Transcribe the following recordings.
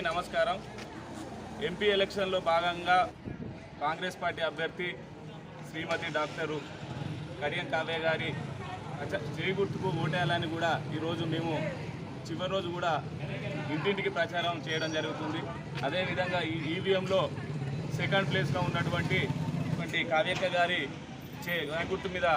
అందరికీ నమస్కారం. ఎంపీ ఎలక్షన్లో భాగంగా కాంగ్రెస్ పార్టీ అభ్యర్థి శ్రీమతి డాక్టరు కడియం కావ్య గారి చేయి గుర్తుకు ఓటేయాలని కూడా ఈరోజు మేము చివరి రోజు కూడా ఇంటింటికి ప్రచారం చేయడం జరుగుతుంది. అదేవిధంగా ఈ ఈవీఎంలో సెకండ్ ప్లేస్లో ఉన్నటువంటి కావ్యక్క గారి చే గుర్తు మీద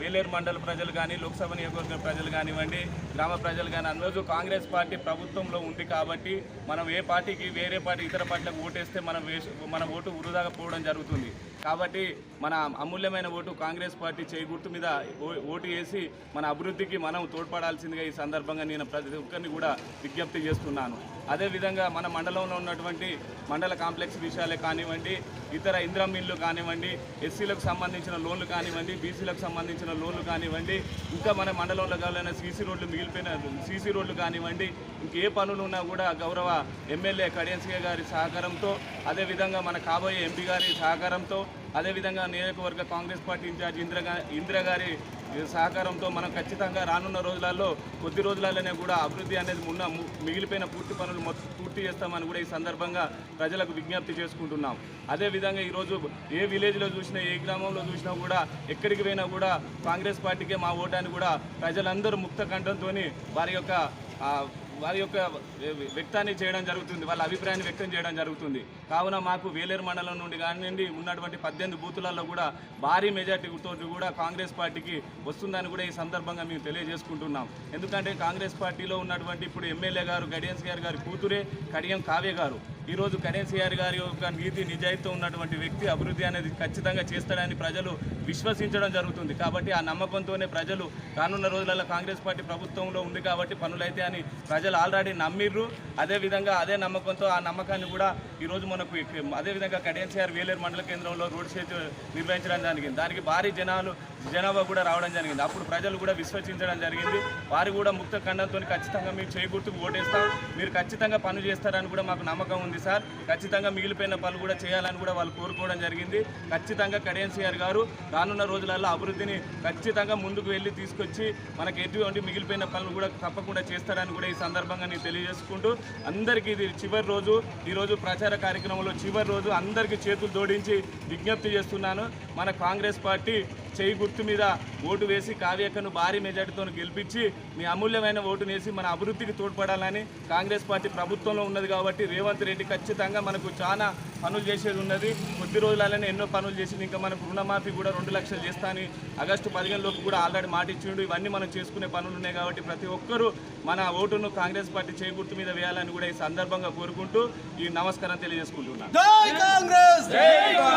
వేలేరు మండల ప్రజలు కానీ లోక్సభ నియోజకవర్గ ప్రజలు కానివ్వండి గ్రామ ప్రజలు కానీ అందరూ కాంగ్రెస్ పార్టీ ప్రభుత్వంలో ఉంది కాబట్టి మనం ఏ పార్టీకి వేరే పార్టీ ఇతర పార్టీలకు ఓటేస్తే మనం మన ఓటు వృధాగా పోవడం జరుగుతుంది. కాబట్టి మన అమూల్యమైన ఓటు కాంగ్రెస్ పార్టీ చేయి గుర్తు మీద ఓ- ఓటు వేసి మన అభివృద్ధికి మనం తోడ్పడాల్సిందిగా ఈ సందర్భంగా నేను ప్రతి ఒక్కరిని కూడా విజ్ఞప్తి చేస్తున్నాను. అదేవిధంగా మన మండలంలో ఉన్నటువంటి మండల కాంప్లెక్స్ విషయాలే కానివ్వండి ఇతర ఇంద్రం మిల్లు కానివ్వండి ఎస్సీలకు సంబంధించిన లోన్లు కానివ్వండి బీసీలకు సంబంధించిన లోన్లు కానివ్వండి ఇంకా మన మండలంలో కావాలన్నా సీసీ రోడ్లు మిగిలిపోయిన సీసీ రోడ్లు కానివ్వండి ఇంకే పనులు ఉన్నా కూడా గౌరవ ఎమ్మెల్యే కడియన్సీ గారి సహకారంతో అదేవిధంగా మన కాబోయే ఎంపీ గారి సహకారంతో అదేవిధంగా నియోజకవర్గ కాంగ్రెస్ పార్టీ ఇన్ఛార్జ్ ఇందిర గా- గారి సహకారంతో మనం ఖచ్చితంగా రానున్న రోజులలో కొద్ది రోజులలోనే కూడా అభివృద్ధి అనేది ఉన్న మిగిలిపోయిన పూర్తి పనులు మొత్తం పూర్తి చేస్తామని కూడా ఈ సందర్భంగా ప్రజలకు విజ్ఞప్తి చేసుకుంటున్నాం. అదేవిధంగా ఈరోజు ఏ విలేజ్లో చూసినా ఏ గ్రామంలో చూసినా కూడా ఎక్కడికి పోయినా కూడా కాంగ్రెస్ పార్టీకే మా ఓటాన్ని కూడా ప్రజలందరూ ముక్త కంఠంతో వారి యొక్క వారి యొక్క వ్యక్తాన్ని చేయడం జరుగుతుంది. వాళ్ళ అభిప్రాయాన్ని వ్యక్తం చేయడం జరుగుతుంది. కావున మాకు వేలేరు మండలం నుండి కానివ్వండి ఉన్నటువంటి పద్దెనిమిది బూతులలో కూడా భారీ మెజార్టీతో కూడా కాంగ్రెస్ పార్టీకి వస్తుందని కూడా ఈ సందర్భంగా మేము తెలియజేసుకుంటున్నాం. ఎందుకంటే కాంగ్రెస్ పార్టీలో ఉన్నటువంటి ఇప్పుడు ఎమ్మెల్యే గారు గడియన్స్ గారు గారి కూతురే కడియం కావ్య గారు. ఈరోజు కడియం గారి గారి యొక్క నీతి నిజాయితీ ఉన్నటువంటి వ్యక్తి అభివృద్ధి అనేది ఖచ్చితంగా చేస్తాడని ప్రజలు విశ్వసించడం జరుగుతుంది. కాబట్టి ఆ నమ్మకంతోనే ప్రజలు రానున్న రోజులలో కాంగ్రెస్ పార్టీ ప్రభుత్వంలో ఉంది కాబట్టి పనులైతే అని ప్రజలు ఆల్రెడీ నమ్మిర్రు. అదేవిధంగా అదే నమ్మకంతో ఆ నమ్మకాన్ని కూడా ఈరోజు మనకు అదేవిధంగా కడియన్సీఆర్ వేలేరు మండల కేంద్రంలో రోడ్ షో నిర్వహించడం జరిగింది. దానికి భారీ జనాలు జనాభా కూడా రావడం జరిగింది. అప్పుడు ప్రజలు కూడా విశ్వసించడం జరిగింది. వారు కూడా ముక్త ఖండంతో ఖచ్చితంగా మీరు చేయగుర్తుకు ఓటేస్తాం. మీరు ఖచ్చితంగా పనులు చేస్తారని కూడా మాకు నమ్మకం ఉంది సార్. ఖచ్చితంగా మిగిలిపోయిన పనులు కూడా చేయాలని కూడా వాళ్ళు కోరుకోవడం జరిగింది. ఖచ్చితంగా కడియన్సీఆర్ గారు రానున్న రోజులలో అభివృద్ధిని ఖచ్చితంగా ముందుకు వెళ్ళి తీసుకొచ్చి మనకి ఎటువంటి మిగిలిపోయిన పనులు కూడా తప్పకుండా చేస్తారని కూడా ఈ సందర్భంగా నేను తెలియజేసుకుంటూ అందరికీ ఇది చివరి రోజు. ఈరోజు ప్రచార కార్యక్రమంలో చివరి రోజు అందరికీ చేతులు జోడించి విజ్ఞప్తి చేస్తున్నాను. మన కాంగ్రెస్ పార్టీ చేయి గుర్తు మీద ఓటు వేసి కావ్యకను భారీ మెజార్టీతో గెలిపించి మీ అమూల్యమైన ఓటును వేసి మన అభివృద్ధికి తోడ్పడాలని కాంగ్రెస్ పార్టీ ప్రభుత్వంలో ఉన్నది కాబట్టి రేవంత్ రెడ్డి ఖచ్చితంగా మనకు చాలా పనులు చేసేది ఉన్నది. కొద్ది రోజులలోనే ఎన్నో పనులు చేసింది ఇంకా మనకు రుణమాఫీ కూడా రెండు లక్షలు చేస్తా అని ఆగస్టు పదిహేను లోపు కూడా ఆల్రెడీ మాట ఇచ్చిండు. ఇవన్నీ మనం చేసుకునే పనులు ఉన్నాయి కాబట్టి ప్రతి ఒక్కరూ మన ఓటును కాంగ్రెస్ పార్టీ చేయి గుర్తు మీద వేయాలని కూడా ఈ సందర్భంగా కోరుకుంటూ ఈ నమస్కారం తెలియజేసుకుంటున్నాను జై కాంగ్రెస్!